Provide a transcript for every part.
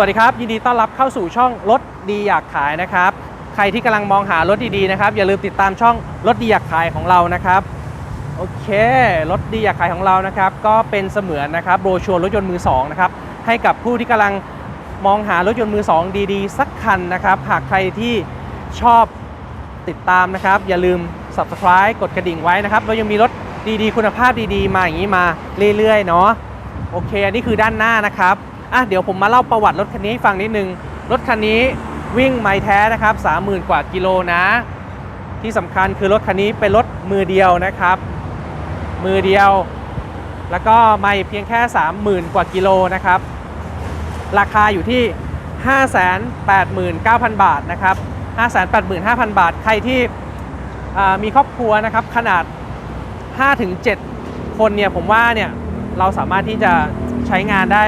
สวัสดีครับ ยินดีต้อนรับเข้าสู่ช่องรถดีอยากขายนะครับ ใครที่กำลังมองหารถดีๆนะครับ อย่าลืมติดตามช่องรถดีอยากขายของเรานะครับโอเครถดีอยากขายของเรานะครับก็เป็นเสมือนนะครับโบรชัวร์รถยนต์มือสองนะครับให้กับผู้ที่กำลังมองหารถยนต์มือสองดีๆ สักคันนะครับ หากใครที่ชอบติดตามนะครับ อย่าลืม subscribe กดกระดิ่งไว้นะครับเรายังมีรถดีๆ คุณภาพดีๆ มาอย่างนี้มาเรื่อยๆเนาะโอเค อันนี้คือด้านหน้านะครับ อะเดี๋ยวผมมาเล่าประวัติรถคันนี้ให้ฟังนิดนึง รถคันนี้วิ่งไมล์แท้นะครับ30,000 กว่ากิโลนะ ที่สำคัญคือรถคันนี้เป็นรถมือเดียวนะครับ มือเดียว แล้วก็ไม่เพียงแค่ 30,000 กว่ากิโลนะครับ ราคาอยู่ที่ 589,000 บาทนะครับ 585,000 บาท ใครที่มีครอบครัวนะครับขนาด 5-7 คนเนี่ยผมว่าเนี่ยเราสามารถที่จะใช้งานได้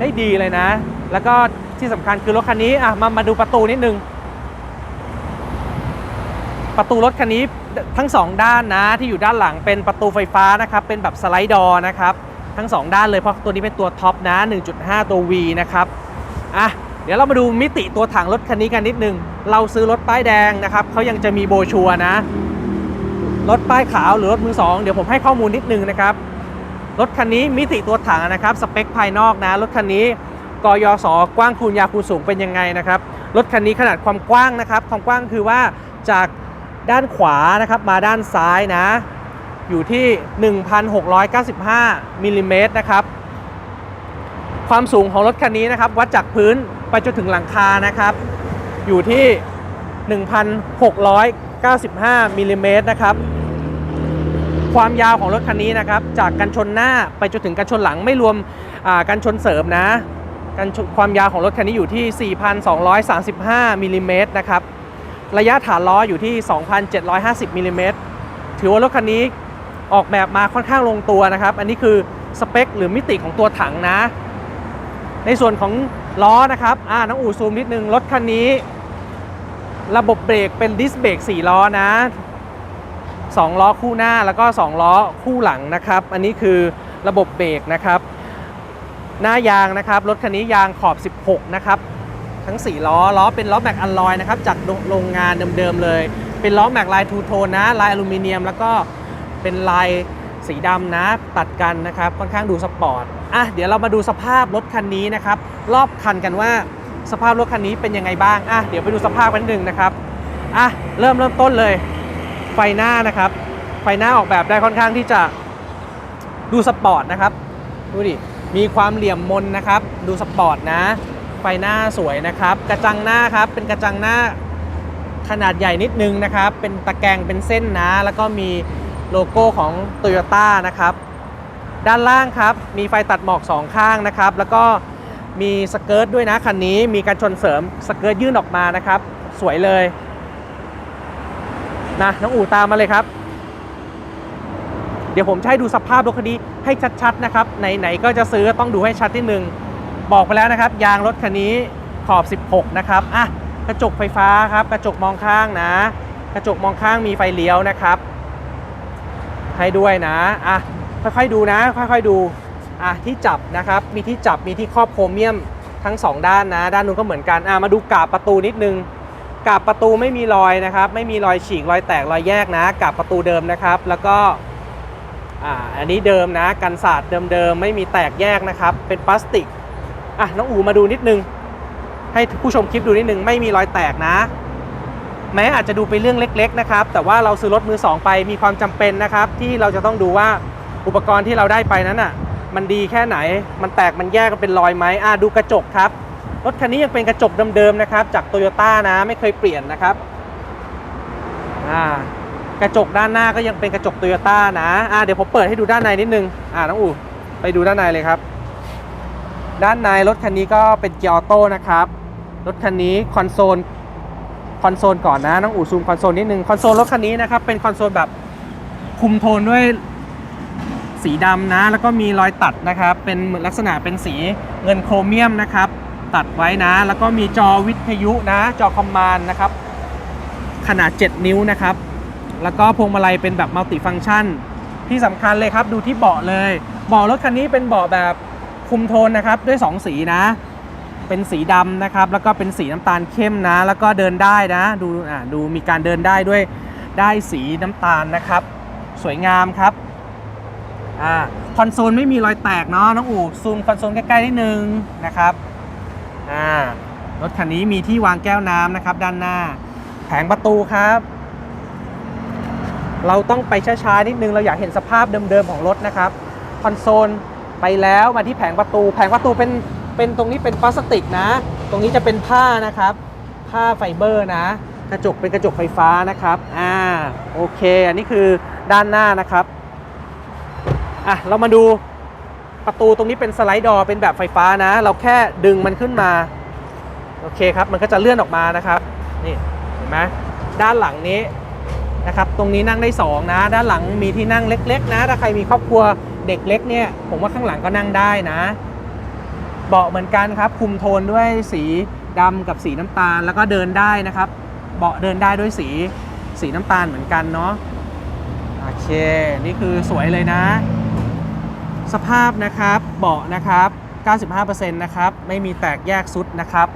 ได้ดีเลยนะ แล้วก็ที่สำคัญคือรถคันนี้อะมามาดูประตูนิดนึง ประตูรถคันนี้ทั้งสองด้านนะที่อยู่ด้านหลังเป็นประตูไฟฟ้านะครับเป็นแบบสไลด์ดอร์นะครับทั้งสองด้านเลยเพราะตัวนี้เป็นตัวท็อปนะ 1.5 ตัว V นะครับอะเดี๋ยวเรามาดูมิติตัวถังรถคันนี้กันนิดนึง เราซื้อรถป้ายแดงนะครับเขายังจะมีโบชัวนะ รถป้ายขาวหรือรถมือสองเดี๋ยวผมให้ข้อมูลนิดนึงนะครับ รถคันนี้มิติตัวถังนะครับสเปคภายนอกนะรถคันนี้กยศกว้างคูณยาวคูณสูงเป็นยังไงนะครับรถคันนี้ขนาดความกว้างนะครับ ความกว้างคือว่าจากด้านขวานะครับมาด้านซ้ายนะ อยู่ที่ 1,695มิลลิเมตรนะครับความสูงของรถคันนี้นะครับ วัดจากพื้นไปจนถึงหลังคานะครับ อยู่ที่ 1,695มิลลิเมตรนะครับ ความยาวของรถคันนี้นะครับ จากกันชนหน้าไปจนถึงกันชนหลังไม่รวมกันชนเสริมนะกันความยาวของรถคันนี้อยู่ที่ 4,235มิลลิเมตรนะครับ ระยะฐานล้ออยู่ที่ 2,750มิลลิเมตรถือว่ารถคันนี้ออกแบบมาค่อนข้างลงตัวนะครับ อันนี้คือสเปคหรือมิติของตัวถังนะ ในส่วนของล้อนะครับอ่าน้องอู๋ซูมนิดนึง รถคันนี้ ระบบเบรกเป็นดิสเบรก4ล้อนะ 2 ล้อคู่หน้าแล้วก็ 2 ล้อคู่หลังนะครับ อันนี้คือระบบเบรกนะครับ หน้ายางนะครับ รถคันนี้ยางขอบ 16 นะครับ ทั้ง 4 ล้อ ล้อเป็นล้อแม็กอลลอยนะครับ จากโรงงานเดิมๆเลย เป็นล้อแม็กลายทูโทนนะ ลายอลูมิเนียม แล้วก็เป็นลายสีดำนะ ตัดกันนะครับ ค่อนข้างดูสปอร์ต อะ เดี๋ยวเรามาดูสภาพรถคันนี้นะครับ รอบคันกันว่าสภาพรถคันนี้เป็นยังไงบ้าง อะ เดี๋ยวไปดูสภาพกันนิดนึงนะครับ อะ เริ่มเริ่มต้นเลย ไฟหน้านะครับ ไฟหน้าออกแบบได้ค่อนข้างที่จะดูสปอร์ตนะครับ ดูดิ มีความเหลี่ยมมนนะครับ ดูสปอร์ตนะ ไฟหน้าสวยนะครับ กระจังหน้าครับ เป็นกระจังหน้าขนาดใหญ่นิดนึงนะครับ เป็นตะแกรงเป็นเส้นนะ แล้วก็มีโลโก้ของ t o y ยต้นะครับ ด้านล่างครับ มีไฟตัดหมอกสองข้างนะครับ แล้วก็มีสเกิร์ตด้วยนะคันนี้ มีการชนเสริมสเกิร์ตยื่นออกมานะครับ สวยเลย นะน้องอู่ตามมาเลยครับ เดี๋ยวผมจะให้ดูสภาพรถคันนี้ให้ชัดๆนะครับไหนๆก็จะซื้อต้องดูให้ชัดนิดนึงบอกไปแล้วนะครับ ยางรถคันนี้ขอบ 16 นะครับอะกระจกไฟฟ้าครับ กระจกมองข้างนะ กระจกมองข้างมีไฟเลี้ยวนะครับ ให้ด้วยนะอะค่อยๆดูนะ ค่อยๆดูอะที่จับนะครับ มีที่จับมีที่ครอบโครเมียมทั้งสองด้านนะ ด้านนู้นก็เหมือนกันอะมาดูกาบประตูนิดนึง กาบประตูไม่มีรอยนะครับ ไม่มีรอยฉีกรอยแตกรอยแยกนะกาบประตูเดิมนะครับ แล้วก็อ่าอันนี้เดิมนะ กันศาสตร์เดิมๆไม่มีแตกแยกนะครับ เป็นพลาสติกอะน้องอูมาดูนิดนึง ให้ผู้ชมคลิปดูนิดนึงไม่มีรอยแตกนะ แม้อาจจะดูเป็นเรื่องเล็ก ๆ นะครับ แต่ว่าเราซื้อรถมือสองไปมีความจำเป็นนะครับ ที่เราจะต้องดูว่าอุปกรณ์ที่เราได้ไปนั้นอะ มันดีแค่ไหนมันแตกมันแยกกันเป็นรอยไหมอะดูกระจกครับ รถคันนี้ยังเป็นกระจกเดิมๆนะครับจากโตโยต้านะไม่เคยเปลี่ยนนะครับอ่ากระจกด้านหน้าก็ยังเป็นกระจกโตโยต้านะอ่าเดี๋ยวผมเปิดให้ดูด้านในนิดนึงอ่าน้องอู๋ไปดูด้านในเลยครับ ด้านในรถคันนี้ก็เป็นเกียร์ออโต้นะครับรถคันนี้คอนโซลคอนโซลก่อนนะน้องอู๋ซูมคอนโซลนิดนึงคอนโซลรถคันนี้นะครับเป็นคอนโซลแบบคุมโทนด้วยสีดำนะ แล้วก็มีรอยตัดนะครับ เป็นเหมือนลักษณะเป็นสีเงินโครเมียมนะครับ ตัดไว้นะ แล้วก็มีจอวิทยุนะ จอคอมมานด์นะครับ ขนาด 7 นิ้วนะครับ แล้วก็พวงมาลัยเป็นแบบมัลติฟัง c t ชัน ที่สำคัญเลยครับดูที่เบาะเลย เบาะรถคันนี้เป็นเบาะแบบคุมโทนนะครับ ด้วย 2 สีนะ เป็นสีดำนะครับ แล้วก็เป็นสีน้ำตาลเข้มนะ แล้วก็เดินได้นะ ดูอ่าดูมีการเดินได้ด้วยได้สีน้ำตาลนะครับ สวยงามครับอ่าคอนโซลไม่มีรอยแตกเนาะน้องอู๋ซูมคอนโซลใกล้ๆนิดนึงนะครับ อ่ารถคันนี้มีที่วางแก้วน้ำนะครับ ด้านหน้า แผงประตูครับ เราต้องไปช้าๆนิดนึงเราอยากเห็นสภาพเดิมๆของรถนะครับคอนโซลไปแล้วมาที่แผงประตู แผงประตูเป็นเป็นตรงนี้เป็นพลาสติกนะ ตรงนี้จะเป็นผ้านะครับ ผ้าไฟเบอร์นะ กระจกเป็นกระจกไฟฟ้านะครับอ่าโอเค อันนี้คือด้านหน้านะครับอะเรามาดู ประตูตรงนี้เป็นสไลด์ดอร์เป็นแบบไฟฟ้านะ เราแค่ดึงมันขึ้นมา โอเคครับ มันก็จะเลื่อนออกมานะครับ นี่เห็นไหมด้านหลังนี้นะครับ ตรงนี้นั่งได้สองนะ ด้านหลังมีที่นั่งเล็ก ๆ นะ ถ้าใครมีครอบครัวเด็กเล็กเนี่ย ผมว่าข้างหลังก็นั่งได้นะ เบาะเหมือนกันครับ คุมโทนด้วยสีดำกับสีน้ำตาล แล้วก็เดินได้นะครับ เบาะเดินได้ด้วยสีสีน้ำตาลเหมือนกันเนาะ โอเค นี่คือสวยเลยนะ สภาพนะครับเบาะนะครับ 95%นะครับ ไม่มีแตกแยกซุดนะครับ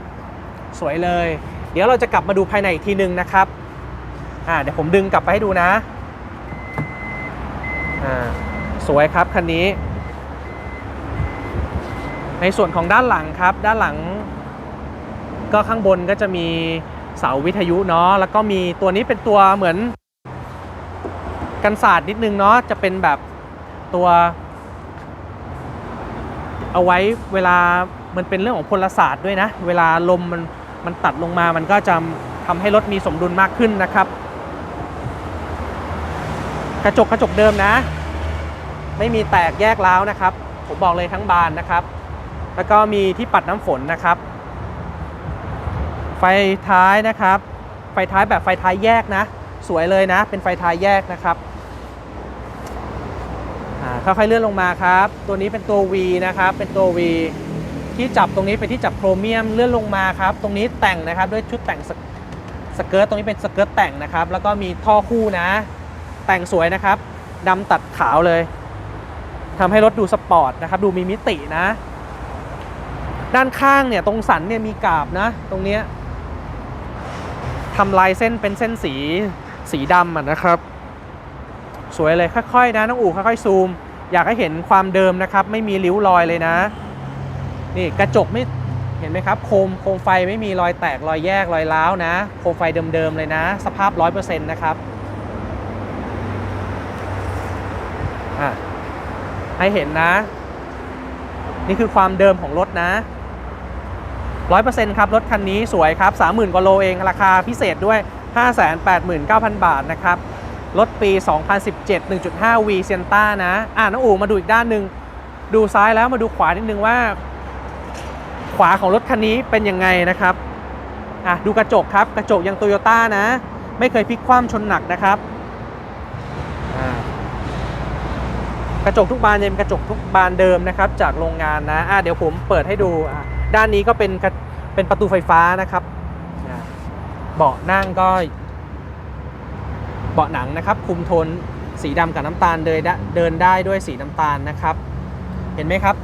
สวยเลย เดี๋ยวเราจะกลับมาดูภายในอีกทีหนึ่งนะครับอ่าเดี๋ยวผมดึงกลับไปให้ดูนะอ่าสวยครับคันนี้ ในส่วนของด้านหลังครับ ด้านหลัง ก็ข้างบนก็จะมีเสาวิทยุเนาะแล้วก็มีตัวนี้เป็นตัวเหมือนกันศาสตร์นิดนึงเนาะจะเป็นแบบตัว เอาไว้เวลามันเป็นเรื่องของพลศาสตร์ด้วยนะ เวลาลมมันมันตัดลงมามันก็จะทำให้รถมีสมดุลมากขึ้นนะครับ กระจกกระจกเดิมนะ ไม่มีแตกแยกร้าวนะครับ ผมบอกเลยทั้งบานนะครับ แล้วก็มีที่ปัดน้ำฝนนะครับ ไฟท้ายนะครับ ไฟท้ายแบบไฟท้ายแยกนะ สวยเลยนะ เป็นไฟท้ายแยกนะครับ ค่อยๆเลื่อนลงมาครับ ตัวนี้เป็นตัว V นะครับ เป็นตัว V ที่จับตรงนี้เป็นที่จับโครเมียมเลื่อนลงมาครับ ตรงนี้แต่งนะครับด้วยชุดแต่งสสเกิร์ตตรงนี้เป็นสเกิร์ตแต่งนะครับ แล้วก็มีท่อคู่นะ แต่งสวยนะครับดำตัดขาวเลยทำให้รถดูสปอร์ตนะครับ ดูมีมิตินะ ด้านข้างเนี่ยตรงสันเนี่ยมีกาบนะ ตรงเนี้ยทำลายเส้นเป็นเส้นสีสีดำะนะครับ สวยเลยค่อยๆนะน้องอู๋ค่อยๆซูม อยากให้เห็นความเดิมนะครับ ไม่มีริ้วรอยเลยนะ นี่กระจกไม่เห็นไหมครับโคมโคมไฟไม่มีรอยแตกรอยแยกรอยร้าวนะ โคมไฟเดิมๆเลยนะ สภาพ 100%นะครับอะให้เห็นนะ นี่คือความเดิมของรถนะ 100%ครับ รถคันนี้สวยครับ 30,000กว่าโลเองราคาพิเศษด้วย 589,000 บาทนะครับ รถปี 2017 1.5 V s i e n t a นะ อ่าน้องอู๋มาดูอีกด้านหนึ่ง ดูซ้ายแล้วมาดูขวานิดนึงว่า ขวาของรถคันนี้เป็นยังไงนะครับ อะดูกระจกครับ กระจกยังโตโยต้านะ ไม่เคยพลิกคว่ำชนหนักนะครับอ่ากระจกทุกบานยังเป็นกระจกทุกบานเดิมนะครับ จากโรงงานนะ อะเดี๋ยวผมเปิดให้ดูอะด้านนี้ก็เป็นเป็นประตูไฟฟ้านะครับอะเบาะนั่งก็ บาะหนังนะครับคุมโทนสีดำกับน้ำตาลเดินได้เดินได้ด้วยสีน้ำตาลนะครับ เห็นไหมครับ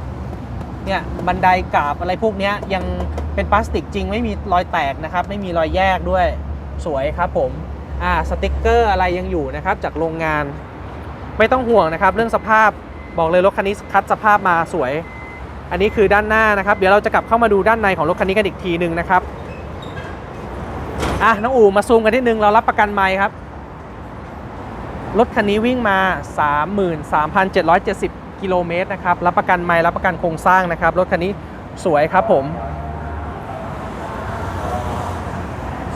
เนี่ยบันไดกราบอะไรพวกนี้ยังเป็นพลาสติกจริงไม่มีรอยแตกนะครับ ไม่มีรอยแยกด้วยสวยครับผมอ่าสติกเกอร์อะไรยังอยู่นะครับจากโรงงาน ไม่ต้องห่วงนะครับ เรื่องสภาพบอกเลยรถคันนี้คัดสภาพมาสวย อันนี้คือด้านหน้านะครับ เดี๋ยวเราจะกลับเข้ามาดูด้านในของรถคันนี้กันอีกทีหนึ่งนะครับอะน้องอูมาซูมกันที่หนึ่งเรารับประกันไมค์ครับ รถคันนี้วิ่งมา 33,770 กิโลเมตรนะครับ รับประกันไมล์รับประกันโครงสร้างนะครับ รถคันนี้สวยครับผม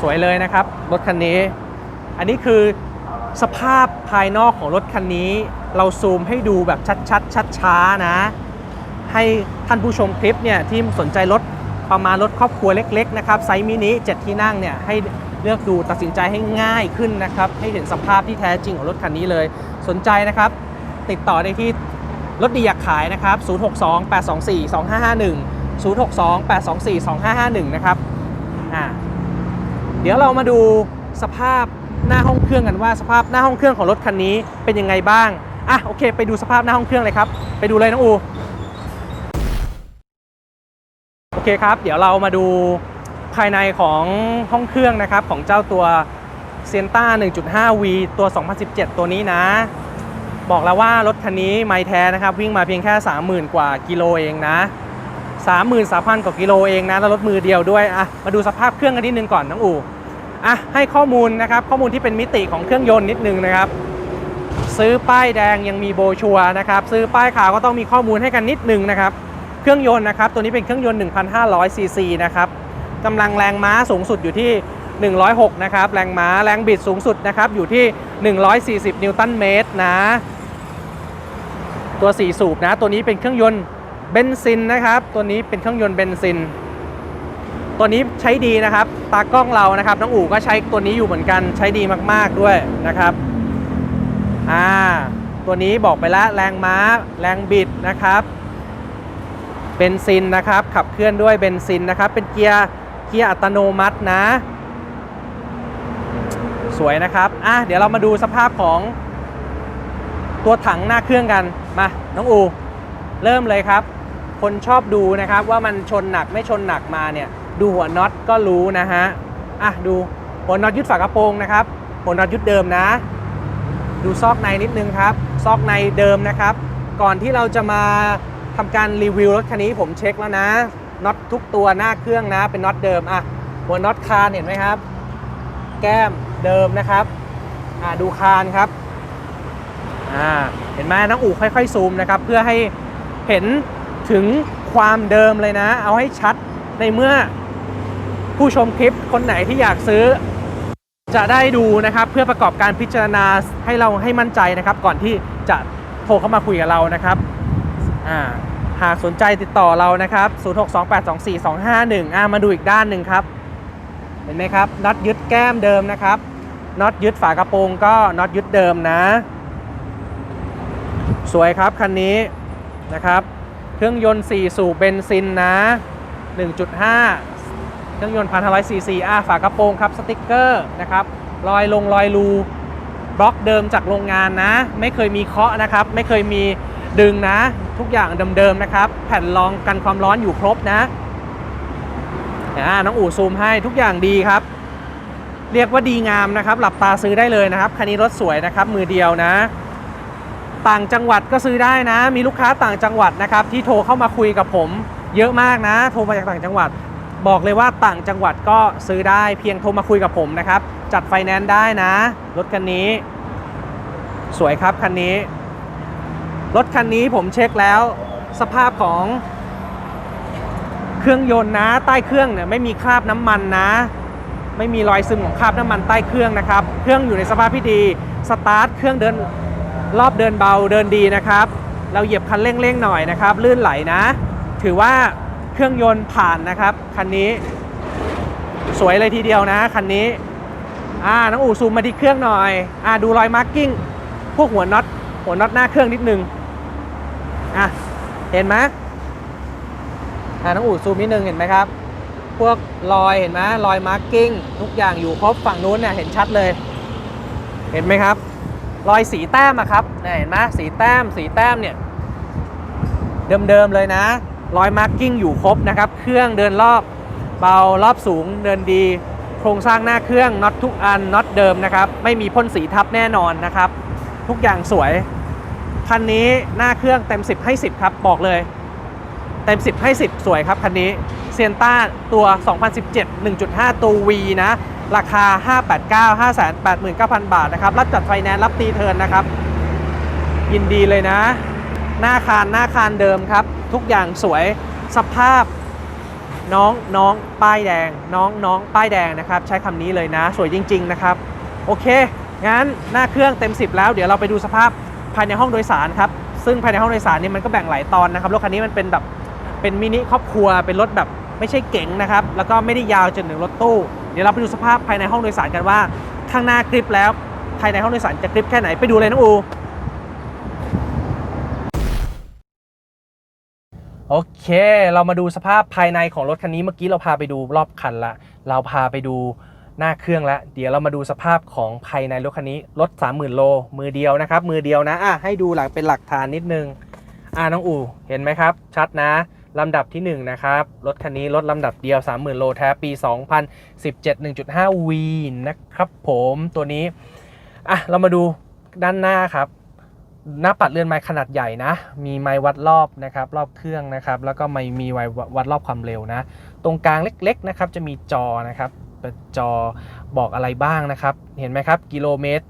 สวยเลยนะครับ รถคันนี้ อันนี้คือสภาพภายนอกของรถคันนี้ เราซูมให้ดูแบบชัดๆ ชัดช้านะ ให้ท่านผู้ชมคลิปเนี่ยที่สนใจรถประมาณรถครอบครัวเล็ก ๆ นะครับ ไซส์มินิ7ที่นั่งเนี่ยให้ เลือกดูตัดสินใจให้ง่ายขึ้นนะครับ ให้เห็นสภาพที่แท้จริงของรถคันนี้เลย สนใจนะครับ ติดต่อได้ที่รถดีอยากขายนะครับ 062 824 2551 062 824 2551 นะครับอ่าเดี๋ยวเรามาดูสภาพหน้าห้องเครื่องกันว่าสภาพหน้าห้องเครื่องของรถคันนี้เป็นยังไงบ้างอะโอเค ไปดูสภาพหน้าห้องเครื่องเลยครับ ไปดูเลยน้องอู โอเคครับ เดี๋ยวเรามาดู ภายในของห้องเครื่องนะครับของเจ้าตัว s i e n t a 1.5V ตัว 2017 ตัวนี้นะ บอกแล้วว่ารถคันนี้ไม่แท้นะครับ วิ่งมาเพียงแค่ 30,000 กว่ากิโลเองนะ 33,000 กว่ากิโลเองนะ แล้วรถมือเดียวด้วยอะมาดูสภาพเครื่องกันนิดนึงก่อนน้องอูอะให้ข้อมูลนะครับ ข้อมูลที่เป็นมิติของเครื่องยนต์นิดนึงนะครับ ซื้อป้ายแดงยังมีโบชัวนะครับ ซื้อป้ายขาวก็ต้องมีข้อมูลให้กันนิดนึงนะครับ เครื่องยนต์นะครับ ตัวนี้เป็นเครื่องยนต์ 1,500ซีซีนะครับ กำลังแรงม้าสูงสุดอยู่ที่ 106 นะครับ แรงม้าแรงบิดสูงสุดนะครับอยู่ที่ 140 นิวตันเมตรนะ ตัว 4 สูบนะ ตัวนี้เป็นเครื่องยนต์เบนซินนะครับ ตัวนี้เป็นเครื่องยนต์เบนซิน ตัวนี้ใช้ดีนะครับ ตากล้องเรานะครับ น้องอู๋ก็ใช้ตัวนี้อยู่เหมือนกัน ใช้ดีมากๆด้วยนะครับ อ่า ตัวนี้บอกไปแล้วแรงม้า แรงบิดนะครับ เบนซินนะครับ ขับเคลื่อนด้วยเบนซินนะครับ เป็นเกียร์ เกียร์อัตโนมัตินะ สวยนะครับอะเดี๋ยวเรามาดูสภาพของตัวถังหน้าเครื่องกันมาน้องอู เริ่มเลยครับ คนชอบดูนะครับว่ามันชนหนักไม่ชนหนักมาเนี่ย ดูหัวน็อตก็รู้นะฮะอะดูหัวน็อตยึดฝากระโปรงนะครับหัวน็อตยึดเดิมนะ ดูซอกในนิดนึงครับ ซอกในเดิมนะครับ ก่อนที่เราจะมาทำการรีวิวรถคันนี้ผมเช็คแล้วนะ น็อตทุกตัวหน้าเครื่องนะเป็นน็อตเดิมอะหัวน็อตคานเห็นไหมครับ แก้มเดิมนะครับอ่าดูคานครับอ่าเห็นไหมน้องอู่ค่อยๆซูมนะครับ เพื่อให้เห็นถึงความเดิมเลยนะ เอาให้ชัดในเมื่อผู้ชมคลิปคนไหนที่อยากซื้อ จะได้ดูนะครับ เพื่อประกอบการพิจารณาให้เราให้มั่นใจนะครับ ก่อนที่จะโทรเข้ามาคุยกับเรานะครับอ่า หากสนใจติดต่อเรานะครับ 0628242251อ่ามาดูอีกด้านหนึ่งครับ เห็นไหมครับน็อตยึดแก้มเดิมนะครับน็อตยึดฝากระโปรงก็น็อตยึดเดิมนะ สวยครับคันนี้นะครับ เครื่องยนต์ 4 สูบเบนซินนะ 1.5 เครื่องยนต์1,500ซีซีอะฝากระโปรงครับสติกเกอร์นะครับรอยลงรอยรูบล็อกเดิมจากโรงงานนะ ไม่เคยมีเคาะนะครับ ไม่เคยมี ดึงนะ ทุกอย่างเดิมๆนะครับ แผ่นรองกันความร้อนอยู่ครบนะอ่าน้องอู่ซูมให้ทุกอย่างดีครับ เรียกว่าดีงามนะครับ หลับตาซื้อได้เลยนะครับคันนี้รถสวยนะครับ มือเดียวนะ ต่างจังหวัดก็ซื้อได้นะ มีลูกค้าต่างจังหวัดนะครับ ที่โทรเข้ามาคุยกับผม เยอะมากนะ โทรมาจากต่างจังหวัด บอกเลยว่าต่างจังหวัดก็ซื้อได้เพียงโทรมาคุยกับผมนะครับ จัดไฟแนนซ์ได้นะรถคันนี้ สวยครับคันนี้ รถคันนี้ผมเช็คแล้ว สภาพของเครื่องยนต์นะ ใต้เครื่องเนี่ยไม่มีคราบน้ำมันนะ ไม่มีรอยซึมของคราบน้ำมันใต้เครื่องนะครับ เครื่องอยู่ในสภาพที่ดีสตาร์ทเครื่องเดินรอบเดินเบาเดินดีนะครับ เราเหยียบคันเร่งๆหน่อยนะครับ ลื่นไหลนะ ถือว่าเครื่องยนต์ผ่านนะครับคันนี้สวยเลยทีเดียวนะคันนี้อ่าน้องอู่ซูมมาที่เครื่องหน่อยอ่าดูรอยมาร์กิ้งพวกหัวน็อตหัวน็อตหน้าเครื่องนิดนึง อะ เห็นไหมอ่าน้องอู่ซูมนิดนึงเห็นไหมครับ พวกรอยเห็นไหมรอยมาร์กิ้งทุกอย่างอยู่ครบฝั่งนู้นเนี่ยเห็นชัดเลย เห็นไหมครับ รอยสีแต้มอะครับเนี่ยเห็นไหมสีแต้มสีแต้มเนี่ย เดิมๆเลยนะรอยมาร์กิ้งอยู่ครบนะครับ เครื่องเดินรอบเบารอบสูงเดินดี โครงสร้างหน้าเครื่องน็อตทุกอันน็อตเดิมนะครับ ไม่มีพ่นสีทับแน่นอนนะครับ ทุกอย่างสวย คันนี้หน้าเครื่องเต็ม 10 ให้ 10 ครับ บอกเลย เต็ม 10 ให้ 10 สวยครับ คันนี้เซียนต้าตัว 2017 1.5 ตัว V นะ ราคา 589 589,000 บาทนะครับ รับจัดไฟแนนซ์รับตีเทิร์นนะครับ ยินดีเลยนะ หน้าคานหน้าคานเดิมครับ ทุกอย่างสวยสภาพน้องน้องป้ายแดง น้องน้องป้ายแดงนะครับ ใช้คำนี้เลยนะ สวยจริง ๆ นะครับ โอเค งั้นหน้าเครื่องเต็ม 10 แล้ว เดี๋ยวเราไปดูสภาพ ภายในห้องโดยสารครับ ซึ่งภายในห้องโดยสารนี่มันก็แบ่งหลายตอนนะครับ รถคันนี้มันเป็นแบบเป็นมินิครอบครัว เป็นรถแบบไม่ใช่เก๋งนะครับ แล้วก็ไม่ได้ยาวจนถึงรถตู้ เดี๋ยวเราไปดูสภาพภายในห้องโดยสารกันว่า ข้างหน้ากริปแล้ว ภายในห้องโดยสารจะกริปแค่ไหน ไปดูเลยน้องอูโอเค เรามาดูสภาพภายในของรถคันนี้ เมื่อกี้เราพาไปดูรอบคันละ เราพาไปดู หน้าเครื่องแล้ว เดี๋ยวเรามาดูสภาพของภายในรถคันนี้ รถ 30,000 โล มือเดียวนะครับ มือเดียวนะอะให้ดูหลักเป็นหลักฐานนิดนึง อ่าน้องอู่เห็นไหมครับ ชัดนะลำดับที่ 1 นะครับ รถคันนี้ รถลำดับเดียว 30,000 โลแท้ปี 2017 1.5 V นะครับผมตัวนี้ อะ เรามาดูด้านหน้าครับ หน้าปัดเรือนไม้ขนาดใหญ่นะ มีไม้วัดรอบนะครับ รอบเครื่องนะครับ แล้วก็ไม่มีไม้วัดรอบความเร็วนะ ตรงกลางเล็กๆนะครับ จะมีจอนะครับ จอบอกอะไรบ้างนะครับ เห็นไหมครับ กิโลเมตร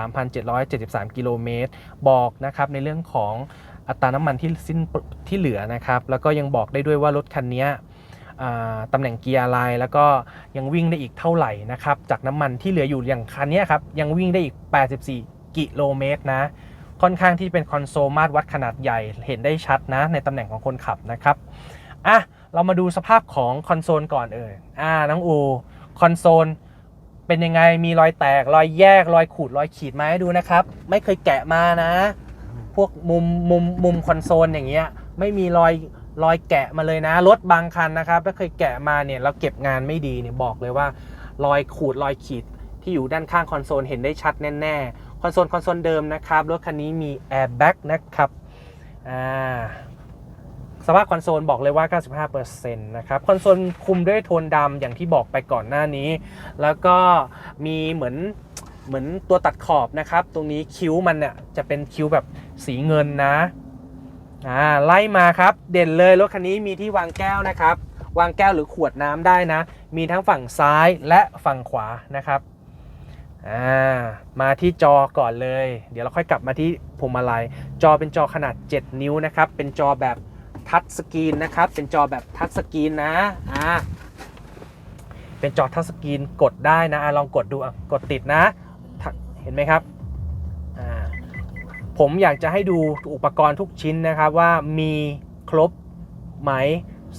33,773 กิโลเมตร บอกนะครับในเรื่องของอัตราน้ำมันที่สิ้นที่เหลือนะครับ แล้วก็ยังบอกได้ด้วยว่ารถคันนี้ตำแหน่งเกียร์อะไรแล้วก็ยังวิ่งได้อีกเท่าไหร่นะครับ จากน้ำมันที่เหลืออยู่อย่างคันนี้ครับ ยังวิ่งได้อีก 84 กิโลเมตรนะค่อนข้างที่เป็นคอนโซลมาตรวัดขนาดใหญ่เห็นได้ชัดนะในตำแหน่งของคนขับนะครับ อะเรามาดูสภาพของคอนโซลก่อนเอ่ยอ่าน้องอูคอนโซลเป็นยังไงมีรอยแตกรอยแยกรอยขูดรอยขีดไหมดูนะครับ ไม่เคยแกะมานะ พวกมุมมุมมุมคอนโซลอย่างเงี้ยไม่มีรอยรอยแกะมาเลยนะรถบางคันนะครับถ้าเคยแกะมาเนี่ยเราเก็บงานไม่ดีเนี่ยบอกเลยว่า รอยขูดรอยขีดที่อยู่ด้านข้างคอนโซลเห็นได้ชัดแน่ๆคอนโซลคอนโซลเดิมนะครับรถคันนี้มีแอร์แบ็กนะครับอ่า สภาพคอนโซลบอกเลยว่า 95%นะครับคอนโซลคุมด้วยโทนดำอย่างที่บอกไปก่อนหน้านี้ แล้วก็มีเหมือนเหมือนตัวตัดขอบนะครับ ตรงนี้คิ้วมันเนี่ยจะเป็นคิ้วแบบสีเงินนะอ่าไล่มาครับ เด่นเลยรถคันนี้มีที่วางแก้วนะครับ วางแก้วหรือขวดน้ำได้นะ มีทั้งฝั่งซ้ายและฝั่งขวานะครับอ่ามาที่จอก่อนเลย เดี๋ยวเราค่อยกลับมาที่พวงมาลัยจอเป็นจอขนาด 7 นิ้วนะครับ เป็นจอแบบ ทัชสกรีนนะครับ เป็นจอแบบทัชสกรีนนะอ่าเป็นจอทัชสกรีนกดได้นะอะลองกดดูอะกดติดนะเห็นไหมครับอ่าผมอยากจะให้ดูอุปกรณ์ทุกชิ้นนะครับว่ามีครบไหม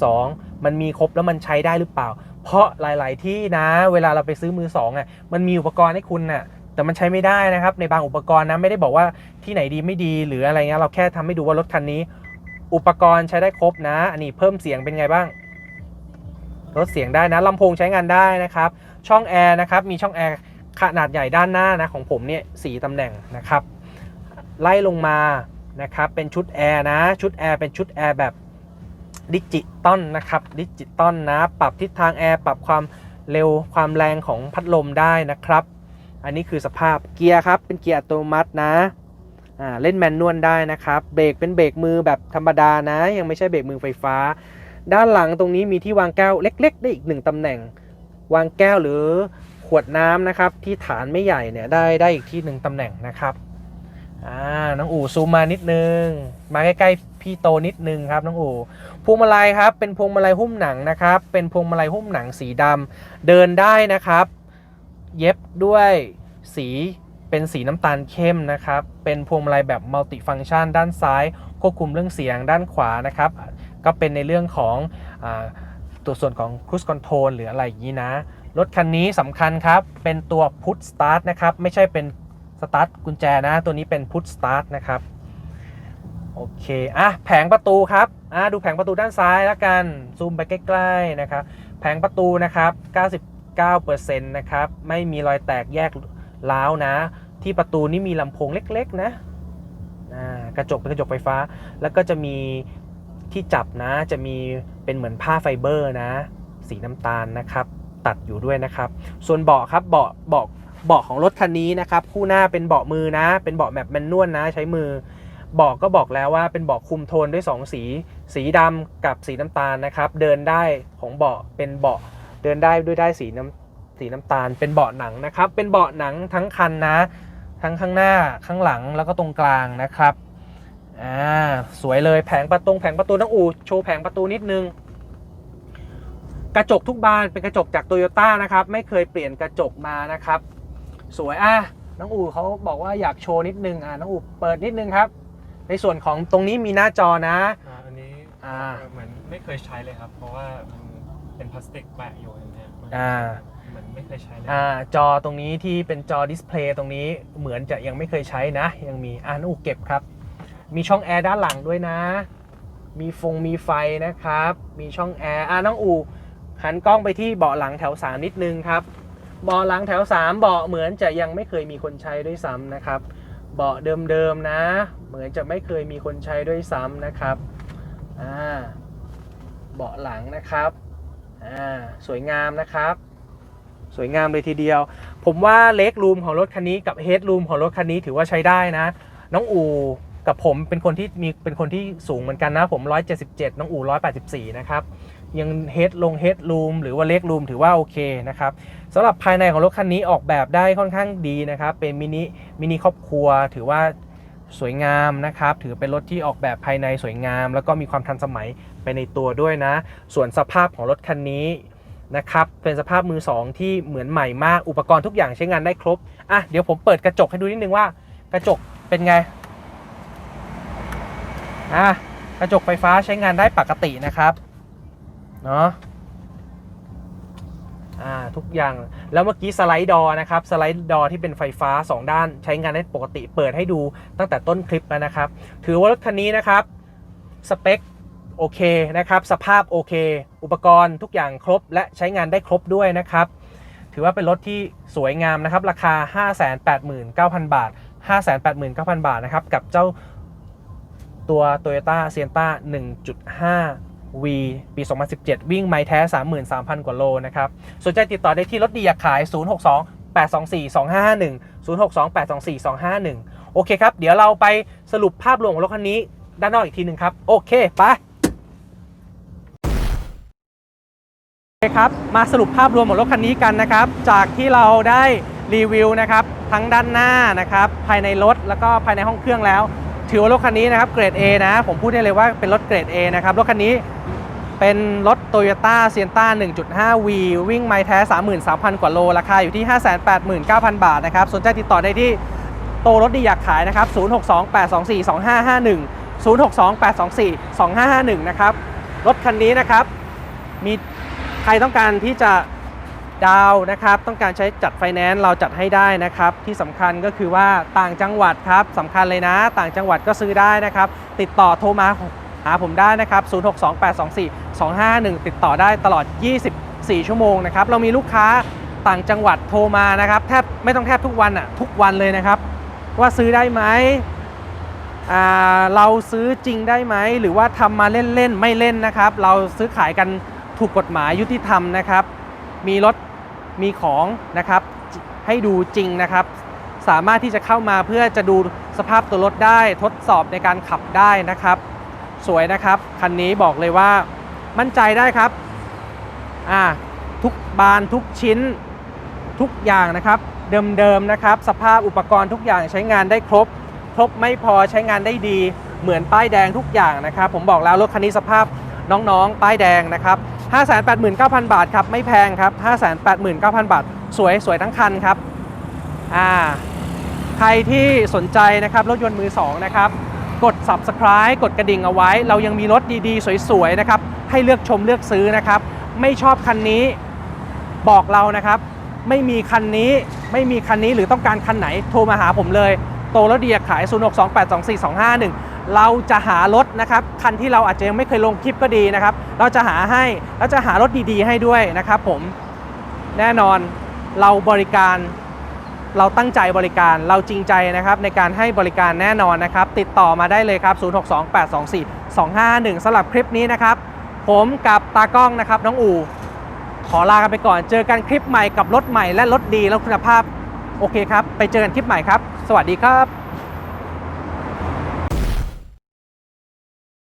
2 มันมีครบแล้วมันใช้ได้หรือเปล่า เพราะหลาย ๆ ที่นะ เวลาเราไปซื้อมือสองอะมันมีอุปกรณ์ให้คุณน่ะแต่มันใช้ไม่ได้นะครับในบางอุปกรณ์นะไม่ได้บอกว่าที่ไหนดีไม่ดีหรืออะไรเงี้ยเราแค่ทำให้ดูว่ารถคันนี้ อุปกรณ์ใช้ได้ครบนะ อันนี้เพิ่มเสียงเป็นไงบ้าง ลดเสียงได้นะลำโพงใช้งานได้นะครับ ช่องแอร์นะครับ มีช่องแอร์ขนาดใหญ่ด้านหน้านะของผมเนี่ยสีตำแหน่งนะครับ ไล่ลงมานะครับ เป็นชุดแอร์นะ ชุดแอร์เป็นชุดแอร์แบบดิจิตอลนะครับ ดิจิตอลนะ ปรับทิศทางแอร์ ปรับความเร็ว ความแรงของพัดลมได้นะครับ อันนี้คือสภาพเกียร์ครับ เป็นเกียร์อัตโนมัตินะ อ่าเล่นแมนนวลได้นะครับเบรกเป็นเบรกมือแบบธรรมดานะ ยังไม่ใช่เบรกมือไฟฟ้า ด้านหลังตรงนี้มีที่วางแก้วเล็ก ๆ ได้อีกหนึ่งตำแหน่ง วางแก้วหรือขวดน้ำนะครับที่ฐานไม่ใหญ่เนี่ยได้ได้อีกที่หนึ่งตำแหน่งนะครับอ่าน้องอู่ซูมมานิดนึง มาใกล้ๆพี่โตนิดนึงครับน้องอู่พวงมาลัยครับเป็นพวงมาลัยหุ้มหนังนะครับ เป็นพวงมาลัยหุ้มหนังสีดำเดินได้นะครับ เย็บด้วยสี เป็นสีน้ำตาลเข้มนะครับ เป็นพวงมาลัยแบบมัลติฟัง c t ชัน ด้านซ้าย ควบคุมเรื่องเสียงด้านขวานะครับ ก็เป็นในเรื่องของอตัวส่วนของ Cruise Control หรืออะไรอย่างนี้นะ รถคันนี้สำคัญครับ เป็นตัว Push Start นะครับ ไม่ใช่เป็น Start กุญแจนะ ตัวนี้เป็น Push Start นะครับ โอเค อะ แผงประตูครับ อะ ดูแผงประตูด้านซ้ายแล้วกัน ซูมไปใกล้ๆนะครับ แผงประตูนะครับ 99%นะครับ ไม่มีรอยแตกแยก ร้าวนะ ที่ประตูนี่มีลำโพงเล็กๆนะกระจกเป็นกระจกไฟฟ้า แล้วก็จะมีที่จับนะจะมีเป็นเหมือนผ้าไฟเบอร์นะ สีน้ำตาลนะครับ ตัดอยู่ด้วยนะครับ ส่วนเบาะครับเบาะเบาะเบาะของรถคันนี้นะครับ คู่หน้าเป็นเบาะมือนะ เป็นเบาะแบบแมนนวลนะ ใช้มือเบาะก็บอกแล้วว่าเป็นเบาะคุมโทนด้วย 2 สี สีดำกับสีน้ำตาลนะครับ เดินได้ของเบาะเป็นเบาะเดินได้ด้วยได้สีน้ำ สีน้ำตาลเป็นเบาะหนังนะครับ เป็นเบาะหนังทั้งคันนะ ทั้งข้างหน้าข้างหลังแล้วก็ตรงกลางนะครับอ่าสวยเลยแผงประตูแผงประตูน้องอูโชว์แผงประตูนิดนึง กระจกทุกบานเป็นกระจกจากโตโยต้านะครับ ไม่เคยเปลี่ยนกระจกมานะครับ สวยอะน้องอูเขาบอกว่าอยากโชว์นิดนึงอะน้องอูเปิดนิดนึงครับ ในส่วนของตรงนี้มีหน้าจอนะอ่าอันนี้อ่าเหมือนไม่เคยใช้เลยครับ เพราะว่ามันเป็นพลาสติกแปะอยู่อย่างเงี้ยมันอ่าเห มือนไม่เคยใช้เลยอ่าจอตรงนี้ที่เป็นจอดิสเพลย์ตรงนี้เหมือนจะยังไม่เคยใช้นะ ยังมีอ่าน้องอูเก็บครับ มีช่องแอร์ด้านหลังด้วยนะ มีฟงมีไฟนะครับ มีช่องแอร์อ่าน้องอูหันกล้องไปที่เบาะหลังแถว3นิดนึงครับเบาะหลังแถว3เบาะเหมือนจะยังไม่เคยมีคนใช้ด้วยซ้ำนะครับ เบาะเดิมๆนะ เหมือนจะไม่เคยมีคนใช้ด้วยซ้ำนะครับอ่าเบาะหลังนะครับอ่าสวยงามนะครับ สวยงามเลยทีเดียว ผมว่าเล็กรูมของรถคันนี้กับเฮดรูมของรถคันนี้ถือว่าใช้ได้นะ น้องอูกับผมเป็นคนที่มีเป็นคนที่สูงเหมือนกันนะ ผม 177 น้องอู184 นะครับ ยังเฮดลงเฮดรูมหรือว่าเล็กรูมถือว่าโอเคนะครับสำหรับภายในของรถคันนี้ออกแบบได้ค่อนข้างดีนะครับ เป็นมินิมินิครอบครัวถือว่าสวยงามนะครับ ถือเป็นรถที่ออกแบบภายในสวยงาม แล้วก็มีความทันสมัยไปในตัวด้วยนะ ส่วนสภาพของรถคันนี้ นะครับ เป็นสภาพมือสองที่เหมือนใหม่มาก อุปกรณ์ทุกอย่างใช้งานได้ครบ อะ เดี๋ยวผมเปิดกระจกให้ดูนิดนึงว่า กระจกเป็นไง อะ กระจกไฟฟ้าใช้งานได้ปกตินะครับ เนาะอ่า ทุกอย่าง แล้วเมื่อกี้สไลด์ดอนะครับ สไลด์ดอที่เป็นไฟฟ้า 2 ด้านใช้งานได้ปกติ เปิดให้ดูตั้งแต่ต้นคลิปแล้วนะครับ ถือว่ารถคันนี้นะครับ สเปค โอเคนะครับสภาพโอเค อุปกรณ์ทุกอย่างครบและใช้งานได้ครบด้วยนะครับ ถือว่าเป็นรถที่สวยงามนะครับ ราคา 589,000 บาท 589,000 บาทนะครับ กับเจ้าตัว Toyota Sienna 1.5 V ปี 2017 วิ่งไมล์แท้ 33,000 กว่าโลนะครับสนใจติดต่อได้ที่รถดีอยากขาย 062 824 2551 062 824 2551 โอเคครับ เดี๋ยวเราไปสรุปภาพรวมของรถคันนี้ด้านนอกอีกทีหนึ่งครับ โอเค ไป โอเคครับมาสรุปภาพรวมของรถคันนี้กันนะครับ จากที่เราได้รีวิวนะครับทั้งด้านหน้านะครับภายในรถแล้วก็ภายในห้องเครื่องแล้ว ถือว่ารถคันนี้นะครับเกรด A นะผมพูดได้เลยว่าเป็นรถเกรด A นะครับรถคันนี้เป็นรถ Toyota Sienna 1.5V วิ่งไมล์แท้ 33,000 กว่าโล ราคาอยู่ที่ 589,000 บาทนะครับสนใจติดต่อได้ที่โตรถดีอยากขายนะครับ 062-824-2551 062-824-2551 นะครับรถคันนี้นะครับมี ใครต้องการที่จะดาวนะครับ ต้องการใช้จัดไฟแนนซ์เราจัดให้ได้นะครับ ที่สำคัญก็คือว่าต่างจังหวัดครับสำคัญเลยนะ ต่างจังหวัดก็ซื้อได้นะครับ ติดต่อโทรมาหาผมได้นะครับ 0628242551 ติดต่อได้ตลอด 24 ชั่วโมงนะครับ เรามีลูกค้าต่างจังหวัดโทรมานะครับแทบไม่ต้องแทบทุกวันอะทุกวันเลยนะครับ ว่าซื้อได้ไหมเราซื้อจริงได้ไหมหรือว่าทำมาเล่นๆไม่เล่นนะครับ เราซื้อขายกัน ถูกกฎหมายยุติธรรมนะครับ มีรถมีของนะครับให้ดูจริงนะครับ สามารถที่จะเข้ามาเพื่อจะดูสภาพตัวรถได้ทดสอบในการขับได้นะครับ สวยนะครับ คันนี้บอกเลยว่ามั่นใจได้ครับอ่าทุกบานทุกชิ้นทุกอย่างนะครับเดิมๆนะครับ สภาพอุปกรณ์ทุกอย่างใช้งานได้ครบ ครบไม่พอใช้งานได้ดี เหมือนป้ายแดงทุกอย่างนะครับ ผมบอกแล้วรถคันนี้สภาพน้องๆ ป้ายแดงนะครับ 589,000 บาทครับ ไม่แพงครับ 589,000 บาท สวยสวยทั้งคันครับ อ่า ใครที่สนใจนะครับ รถยนต์มือ 2 นะครับ กด subscribe กดกระดิ่งเอาไว้ เรายังมีรถดีๆ สวยๆ นะครับ ให้เลือกชมเลือกซื้อนะครับ ไม่ชอบคันนี้บอกเรานะครับ ไม่มีคันนี้ไม่มีคันนี้หรือต้องการคันไหนโทรมาหาผมเลย โตแล้วเดียขาย 0628242551 เราจะหารถนะครับคันที่เราอาจจะยังไม่เคยลงคลิปก็ดีนะครับ เราจะหาให้แล้วจะหารถดีๆ ให้ด้วยนะครับผมแน่นอนเราบริการเราตั้งใจบริการเราจริงใจนะครับในการให้บริการแน่นอนนะครับ ติดต่อมาได้เลยครับ 0628242551สำหรับคลิปนี้นะครับ ผมกับตากล้องนะครับ น้องอูขอลากันไปก่อน เจอกันคลิปใหม่กับรถใหม่และรถดีและคุณภาพ โอเคครับ ไปเจอกันคลิปใหม่ครับ สวัสดีครับ